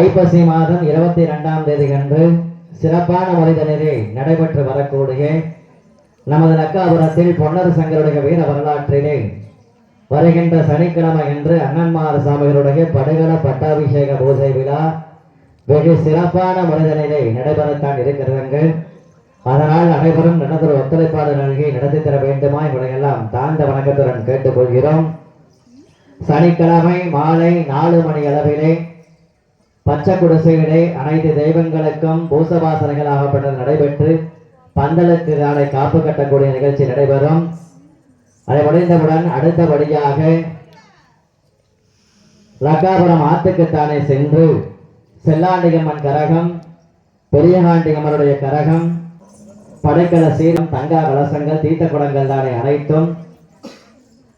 ஐப்பசி மாதம் இருபத்தி ரெண்டாம் தேதி அன்று சிறப்பான முறைதலிலே நடைபெற்று வரக்கூடிய நமது நக்காபுரத்தில் பொன்னர் சங்கருடைய வீர வரலாற்றிலே வருகின்ற சனிக்கிழமை என்று அண்ணன்மார் சாமிகளுடைய படுகள பட்டாபிஷேக பூஜை விழா வெகு சிறப்பான முறைதலிலே நடைபெறத்தான் இருக்கிறார்கள் அதனால் அனைவரும் நடந்தொரு ஒத்துழைப்பாளர் நல்கி நடத்தி தர வேண்டுமா உங்களையெல்லாம் தாழ்ந்த வணக்கத்துடன் கேட்டுக்கொள்கிறோம். சனிக்கிழமை மாலை நாலு மணி அளவிலே பச்சை குடிசையிலே அனைத்து தெய்வங்களுக்கும் பூசவாசனைகளாகப்பட்டது நடைபெற்று பந்தலுக்கு நாளை காப்பு கட்டக்கூடிய நிகழ்ச்சி நடைபெறும். அதை முடிந்தவுடன் அடுத்தபடியாக லக்காபுரம் ஆத்துக்குத்தானே சென்று செல்லாண்டிகம்மன் கரகம் பெரியகாண்டிகம்மனுடைய கரகம் படைக்கல சீரம் தங்கா கலசங்கள் தீர்த்த குடங்கள் தானே அனைத்தும்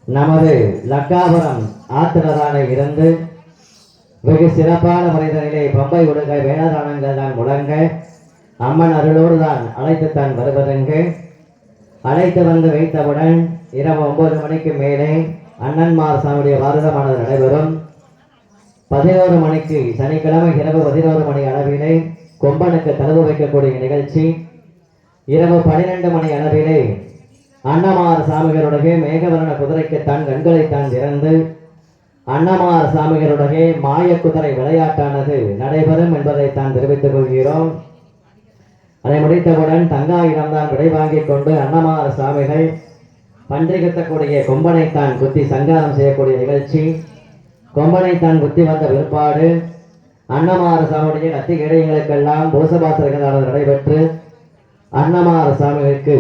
நமது லக்காபுரம் ஆத்திரதானே இருந்து வெகு சிறப்பான மனிதர்களே பம்பை உடுக வேளாதானங்கள் தான் முழங்க அம்மன் அருளோடு தான் அழைத்து தான் வருவதெங்கு அழைத்து வந்து வைத்தவுடன் இரவு ஒன்பது மணிக்கு மேலே அண்ணன்மார் சாமியுடைய வாரதமானது நடைபெறும். பதினோரு மணிக்கு சனிக்கிழமை இரவு பதினோரு மணி அளவிலே கொம்பனுக்கு தழுவு வைக்கக்கூடிய நிகழ்ச்சி. இரவு பன்னிரெண்டு மணி அளவிலே அன்னமார் சாமிகளுடைய மேகவரண குதிரைக்கு தான் கண்களை தான் திறந்து அன்னமார் சாமிகளுடைய மாய குதிரை விளையாட்டானது நடைபெறும் என்பதை தான் தெரிவித்துக் கொள்கிறோம். அதை முடித்தவுடன் தங்காயிடம் தான் விடை வாங்கிக் கொண்டு அன்னமார சாமிகள் பன்றிகத்தக்கூடிய கொம்பனை தான் குத்தி சங்காரம் செய்யக்கூடிய நிகழ்ச்சி. கொம்பனை தான் குத்தி வந்த விற்பாடு அன்னமார சாமியுடைய கத்தி இடையங்களுக்கெல்லாம் பூசபாத்திரங்களானது நடைபெற்று அன்னமார சாமிகளுக்கு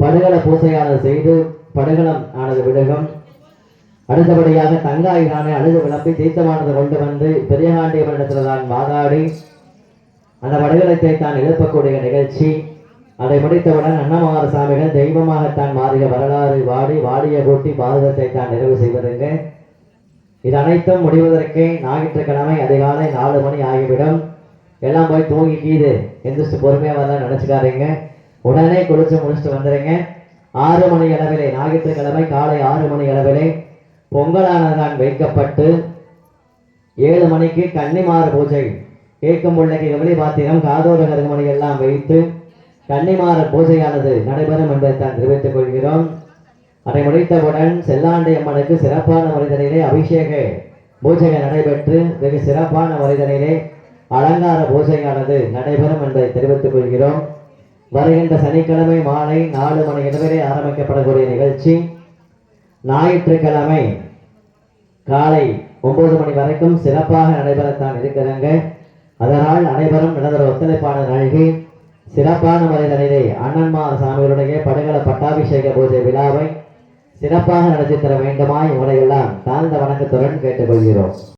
படுகள பூசையானது செய்து படுகளம் ஆனது விடுகம் அடுத்தபடியாக தங்காயினானை அழுது விளம்பி தீர்த்தமானது கொண்டு வந்து பெரியகாண்டியவனிடத்தில் தான் வாதாடி அந்த வடகலத்தை தான் எழுப்பக்கூடிய நிகழ்ச்சி. அதை முடித்தவுடன் அன்னமார சாமிகள் தெய்வமாகத்தான் மாறிய வரலாறு வாடி வாடிய கூட்டி பாரதத்தை தான் நிறைவு செய்வதுங்க. இது அனைத்தும் முடிவதற்கு ஞாயிற்றுக்கிழமை அதிகாலை நாலு மணி ஆகிவிடும். எல்லாம் போய் தூங்கி கீது எந்திரிச்சு பொறுமையாக வரலாம் நினச்சிக்காதீங்க. உடனே குளிச்சு முடிச்சுட்டு வந்துடுங்க ஆறு மணி அளவிலே ஞாயிற்றுக்கிழமை காலை ஆறு மணி அளவிலே பொங்கலானதான் வைக்கப்பட்டு ஏழு மணிக்கு கன்னிமார பூஜை. கேட்கும் பிள்ளைக்கு கவலி பாத்திரம் காதோர கருமணி எல்லாம் வைத்து கன்னிமார பூஜையானது நடைபெறும் என்பதை தான் தெரிவித்துக் கொள்கிறோம். அதை முடித்தவுடன் செல்லாண்டி அம்மனுக்கு சிறப்பான மனிதனிலே அபிஷேக பூஜைகள் நடைபெற்று வெகு சிறப்பான மனிதனிலே அலங்கார பூஜையானது நடைபெறும் என்பதை தெரிவித்துக் கொள்கிறோம். வருகின்ற சனிக்கிழமை மாலை நாலு மணி இரவிலே ஆரம்பிக்கப்படக்கூடிய நிகழ்ச்சி. ஞாயிற்றுக்கிழமை காலை ஒன்பது மணி வரைக்கும் சிறப்பாக நடைபெறத்தான் இருக்கிறாங்க. அதனால் அனைவரும் நடந்த ஒத்துழைப்பான நல்கி சிறப்பான முறைகளிலே அண்ணன்மார் சாமிகளுடைய படுகள பட்டாபிஷேக பூஜை விழாவை சிறப்பாக நடத்தி தர வேண்டுமாய் உங்களையெல்லாம் தாழ்ந்த வணக்கத்துடன் கேட்டுக்கொள்கிறோம்.